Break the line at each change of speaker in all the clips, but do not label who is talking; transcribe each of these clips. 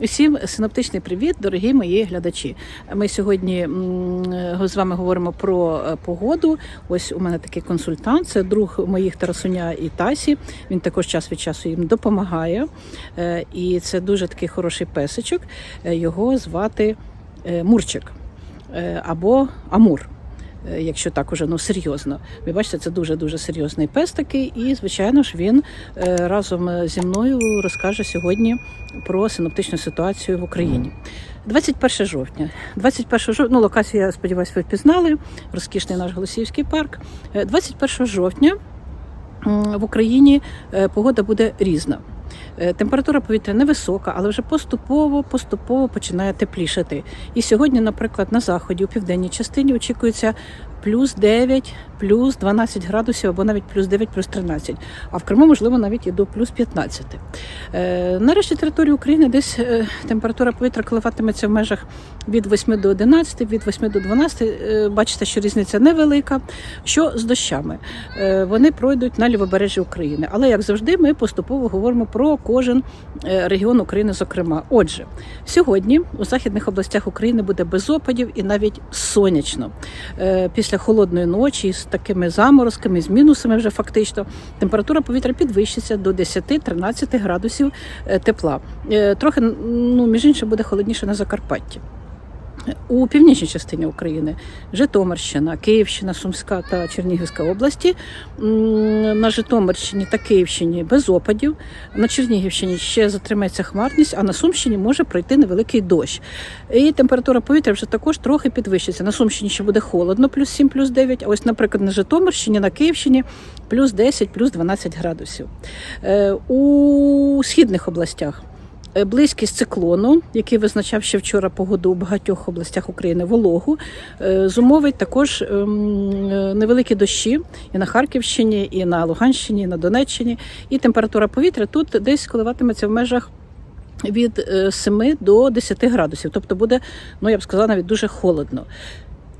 Усім синоптичний привіт, дорогі мої глядачі. Ми сьогодні з вами говоримо про е, погоду. Ось у мене такий консультант, це друг моїх Тарасуня і Тасі. Він також час від часу їм допомагає. Е, І це дуже такий хороший песичок. Е, Його звати е, Мурчик е, або Амур. Е, Якщо так уже ну серйозно, ви бачите, це дуже дуже серйозний пес такий, і звичайно ж він е, разом зі мною розкаже сьогодні про синоптичну ситуацію в Україні. 21 жовтня. 21 жовтня, ну локацію, я сподіваюся, ви впізнали. Розкішний наш Голосіївський парк. Е, 21 жовтня в Україні е, погода буде різна. Е, Температура повітря невисока, але вже поступово поступово починає теплішати. І сьогодні, наприклад, на заході, у південній частині очікується плюс 9, плюс 12 градусів або навіть плюс 9, плюс 13. А в Криму, можливо, навіть і до плюс 15. Е, На решті території України десь е, температура повітря коливатиметься в межах від 8 до 11, від 8 до 12. Е, Бачите, що різниця невелика. Що з дощами? Вони пройдуть на лівобережжі України. Але як завжди, ми поступово говоримо про кожен регіон України, зокрема. Отже, сьогодні у західних областях України буде без опадів і навіть сонячно. Е, Після холодної ночі з такими заморозками, з мінусами вже фактично, температура повітря підвищиться до 10-13 градусів е, тепла. Е, Трохи, ну, між іншим, буде холодніше на Закарпатті. У північній частині України Житомирщина, Київщина, Сумська та Чернігівська області. На Житомирщині та Київщині без опадів. На Чернігівщині ще затримається хмарність, а на Сумщині може пройти невеликий дощ. І температура повітря вже також трохи підвищиться. На Сумщині ще буде холодно, плюс 7, плюс 9. А ось, наприклад, на Житомирщині, на Київщині плюс 10, плюс 12 градусів. Е, У східних областях Близькість циклону, який визначав ще вчора погоду у багатьох областях України вологу, е, зумовить також ем, е, невеликі дощі і на Харківщині, і на Луганщині, і на Донеччині. І температура повітря тут десь коливатиметься в межах. Від е, 7 до 10 градусів, тобто буде, ну я б сказала, навіть дуже холодно.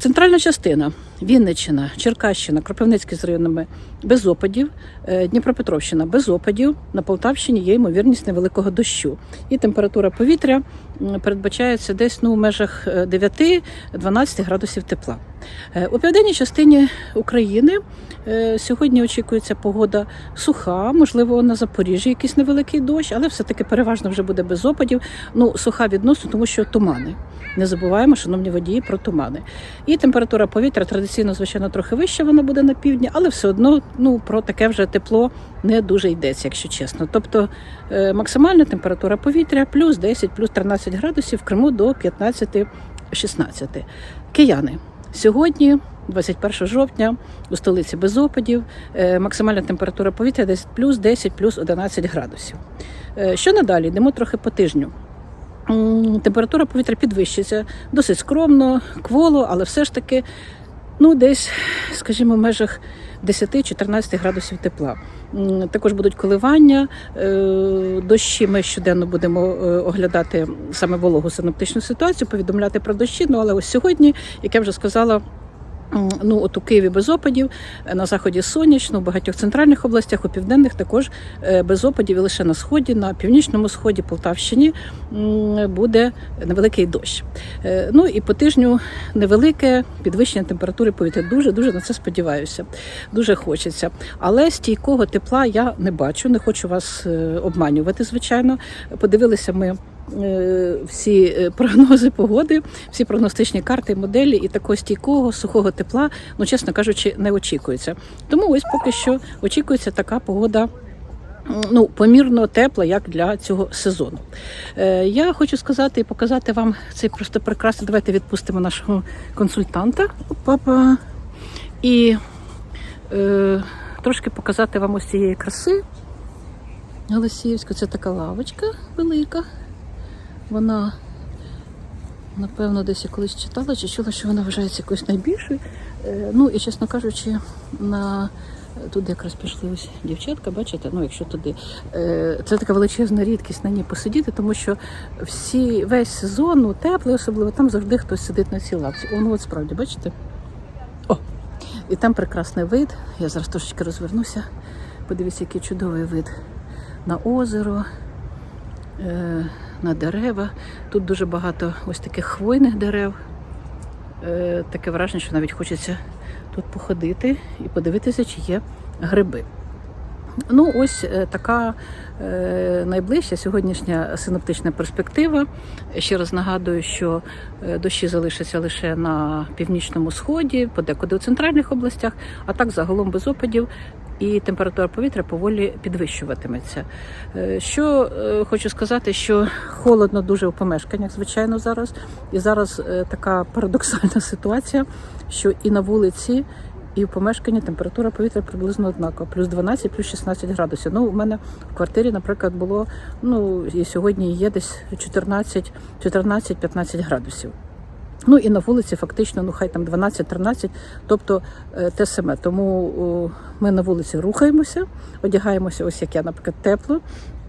Центральна частина Вінниччина, Черкащина, Кропивницький з районами без опадів, е, Дніпропетровщина без опадів. На Полтавщині є ймовірність невеликого дощу. І температура повітря передбачається десь ну, в межах е, 9-12 градусів тепла. Е, У південній частині України е, сьогодні очікується погода суха, можливо, на Запоріжжі якийсь невеликий дощ, але все-таки переважно вже буде без опадів. Ну, суха відносно, тому що тумани. Не забуваємо, шановні водії, про тумани. І температура повітря традиційно, звичайно, трохи вища вона буде на півдні, але все одно ну, про таке вже тепло не дуже йдеться, якщо чесно. Тобто е, максимальна температура повітря плюс 10, плюс 13 градусів, в Криму до 15-16. Кияни. Сьогодні, 21 жовтня, у столиці без опадів, е, максимальна температура повітря десь плюс 10, плюс 11 градусів. Е, Що надалі? Йдемо трохи по тижню. Температура повітря підвищиться досить скромно, кволо, але все ж таки, ну, десь, скажімо, в межах 10-14 градусів тепла. Також будуть коливання, е, дощі. Ми щоденно будемо е, оглядати саме вологу синоптичну ситуацію, повідомляти про дощі. Ну але ось сьогодні, як я вже сказала. Ну, от у Києві без опадів, е, на заході сонячно, в багатьох центральних областях, у південних також е, без опадів і лише на сході, на північному сході, Полтавщині буде невеликий дощ. Е, Ну і по тижню невелике підвищення температури повітря. Дуже дуже на це сподіваюся. Дуже хочеться. Але стійкого тепла я не бачу. Не хочу вас обманювати. Звичайно, подивилися ми. Е, Всі е, прогнози погоди, всі прогностичні карти, моделі і такого стійкого сухого тепла, ну чесно кажучи, не очікується. Тому ось поки що очікується така погода ну, помірно тепла, як для цього сезону. Е, я хочу сказати і показати вам цей просто прекрасний. Давайте відпустимо нашого консультанта. Папа. І е, трошки показати вам ось цієї краси. Голосіївська, це така лавочка велика. Вона, напевно, десь я колись читала чи чула, що вона вважається якоюсь найбільшою. Е, ну і, чесно кажучи, на Туди якраз пішли ось дівчатка, бачите, ну якщо туди. Е, Це така величезна рідкість на ній посидіти, тому що всі, весь сезон, ну теплий особливо, там завжди хтось сидить на цій лавці. О, ну от справді, бачите? О! І там прекрасний вид. Я зараз трошечки розвернуся. Подивіться, який чудовий вид на озеро, е, на дерева. Тут дуже багато ось таких хвойних дерев. Е, Таке враження, що навіть хочеться тут походити і подивитися, чи є гриби. Ну, ось е, така е, найближча сьогоднішня синоптична перспектива. Ще раз нагадую, що е, дощі залишаться лише на північному сході, подекуди у центральних областях, а так загалом без опадів. І температура повітря поволі підвищуватиметься. Що хочу сказати, що холодно дуже у помешканнях, звичайно, зараз. І зараз така парадоксальна ситуація, що і на вулиці, і в помешканні температура повітря приблизно однакова, плюс 12, плюс 16 градусів. Ну, у мене в квартирі, наприклад, було ну і сьогодні є десь 14 14-15 градусів. Ну і на вулиці фактично, ну хай там 12-13, тобто е, те саме. Тому ми на вулиці рухаємося, одягаємося, ось як я, наприклад, тепло.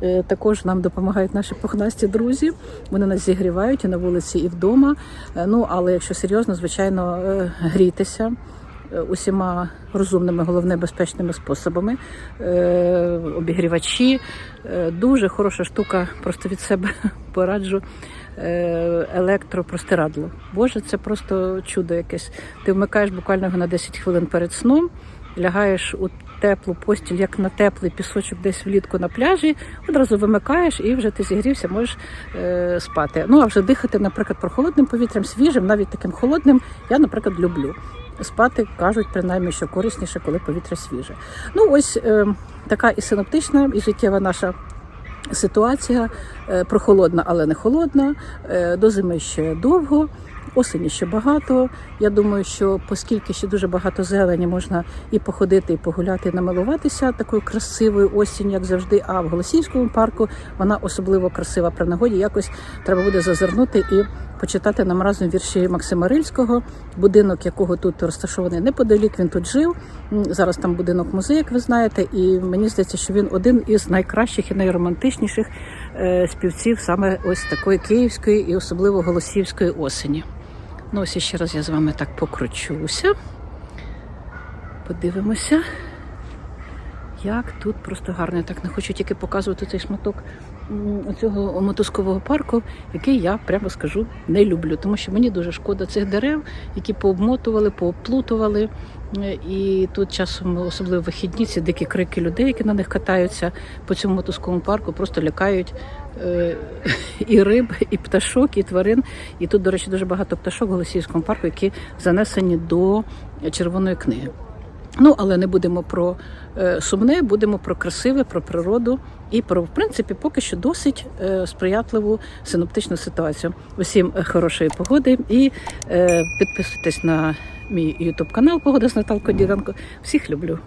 Е, Також нам допомагають наші пухнасті друзі. Вони нас зігрівають і на вулиці, і вдома. Е, Ну але якщо серйозно, звичайно, грітися усіма розумними, головне безпечними способами. Е, Обігрівачі Е, дуже хороша штука, просто від себе пораджу. е, Електропростирадло. Боже, це просто чудо якесь. Ти вмикаєш буквально його на 10 хвилин перед сном, лягаєш у теплу постіль, як на теплий пісочок десь влітку на пляжі, одразу вимикаєш і вже ти зігрівся, можеш е, спати. Ну а вже дихати, наприклад, прохолодним повітрям, свіжим, навіть таким холодним, я, наприклад, люблю. Спати кажуть, принаймні, що корисніше, коли повітря свіже. Ну, ось е, така і синоптична, і життєва наша ситуація прохолодна, але не холодна. Е, До зими ще довго. Осені ще багато. Я думаю, що оскільки ще дуже багато зелені, можна і походити, і погуляти, і намилуватися такою красивою осінь, як завжди. А в Голосіївському парку вона особливо красива при нагоді. Якось треба буде зазирнути і почитати нам разом вірші Максима Рильського, будинок якого тут розташований неподалік. Він тут жив. Зараз там будинок музей, як ви знаєте, і мені здається, що він один із найкращих і найромантичніших е, співців саме ось такої київської і особливо голосівської осені. Ну, ось ще раз я з вами так покручуся. Подивимося, як тут просто гарно. Я так не хочу тільки показувати цей шматок цього мотузкового парку, який я прямо скажу не люблю, тому що мені дуже шкода цих дерев, які пообмотували, пообплутували. Е, І тут часом, особливо вихідні, ці дикі крики людей, які на них катаються по цьому мотузковому парку, просто лякають е, і риб, і пташок, і тварин. І тут, до речі, дуже багато пташок в Голосіївському парку, які занесені до червоної книги. Ну, але не будемо про е, сумне, будемо про красиве, про природу і про, в принципі, поки що досить е, сприятливу синоптичну ситуацію. Усім е, хорошої погоди і підписуйтесь на мій ютуб канал Погода з Наталкою Діданко. Всіх люблю.